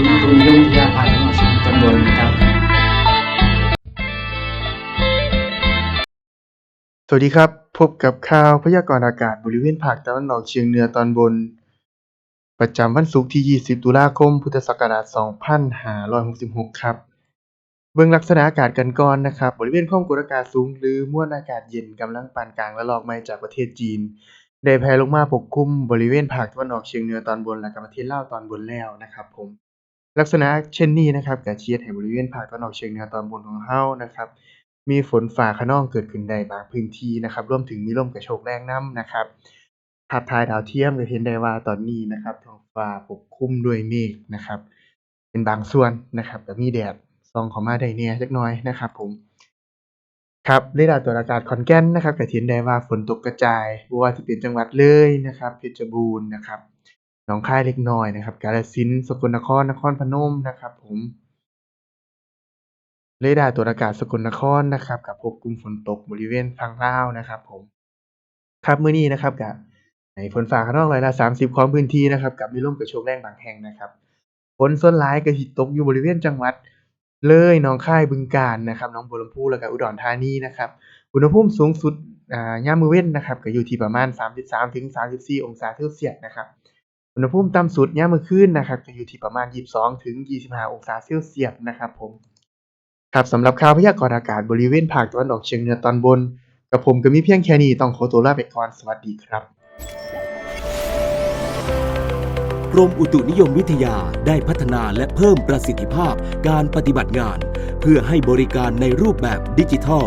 ศูนย์อุตุนิยมวิทยาภาคตะวันออกเฉียงเหนือตอนบนนะครับสวัสดีครับ พบกับข่าวพยากรณ์อากาศบริเวณภาคตะวันออกเฉียงเหนือตอนบน ประจำวันศุกร์ที่ 20 ตุลาคม พุทธศักราช 2566 ครับ เบิ่งลักษณะอากาศกันก่อนนะครับ บริเวณความกดอากาศสูง หรือมวลอากาศเย็นกำลังปานกลางระลอกม่จากประเทศจีน ได้แผ่ลงมาปกคลุมบริเวณภาคตะวันออกเฉียงเหนือตอนบนและก็ประเทศลาวตอนบนแล้วนะครับผม ลักษณะเช่นนี้นะครับก็เชียดให้บริเวณภาคตะวันออกเฉียงเหนือตอนบนของเฮานะครับ มีฝนฟ้าคะนองเกิดขึ้นได้บางพื้นที่นะครับ รวมถึงมีลมกระโชกแรงนำนะครับภาพถ่ายดาวเทียมก็เห็นได้ว่าตอนนี้นะครับท้องฟ้าปกคลุมด้วยเมฆนะครับ เป็นบางส่วนนะครับก็มีแดดส่องเข้ามาได้แหน่จักน่อยนะครับผมครับเรดาร์ตรวจอากาศขอนแก่นนะครับก็เห็นได้ว่าฝนตกกระจายบ่ว่าสิเป็นจังหวัดเลยนะครับเพชรบูรณ์นะครับ นองคายเล็กน้อยนะครับ กาฬสินธุ์สกลนครนครพนมนะครับผมเรดาร์ตรวจอากาศสกลนครนะครับก็พบกลุ่มฝนตกบริเวณฝั่งลาวนะครับ ผม ครับมื้อนี้นะครับก็ให้ฝนฟ้าคะนองร้อยละ30ของพื้นที่นะครับ กับมีลมกระโชกแรงบางแห่งนะครับฝนส่วนหลายก็สิตกอยู่บริเวณจังหวัด เลยหนองคายบึงกาฬนะครับหนองบัวลำพูแล้วก็อุดรธานีนะครับ อุณหภูมิสูงสุดอ่ายามมื้อเว้นนะครับก็อยู่ที่ประมาณ 33ถึง34 องศาเซลเซียสนะครับ อุณหภูมิต่ำสุดยามมื้อคืนนะครับก็อยู่ที่ประมาณ 22 ถึง 25 องศาเซลเซียสนะครับผมครับสำหรับข่าวพยากรณ์อากาศบริเวณภาคตะวันออกเฉียงเหนือตอนบน กับผมก็มีเพียงแค่นี้ต้องขอตัวลาไปก่อนสวัสดีครับกรมอุตุนิยมวิทยาได้พัฒนาและเพิ่มประสิทธิภาพการปฏิบัติงาน เพื่อให้บริการในรูปแบบดิจิทัล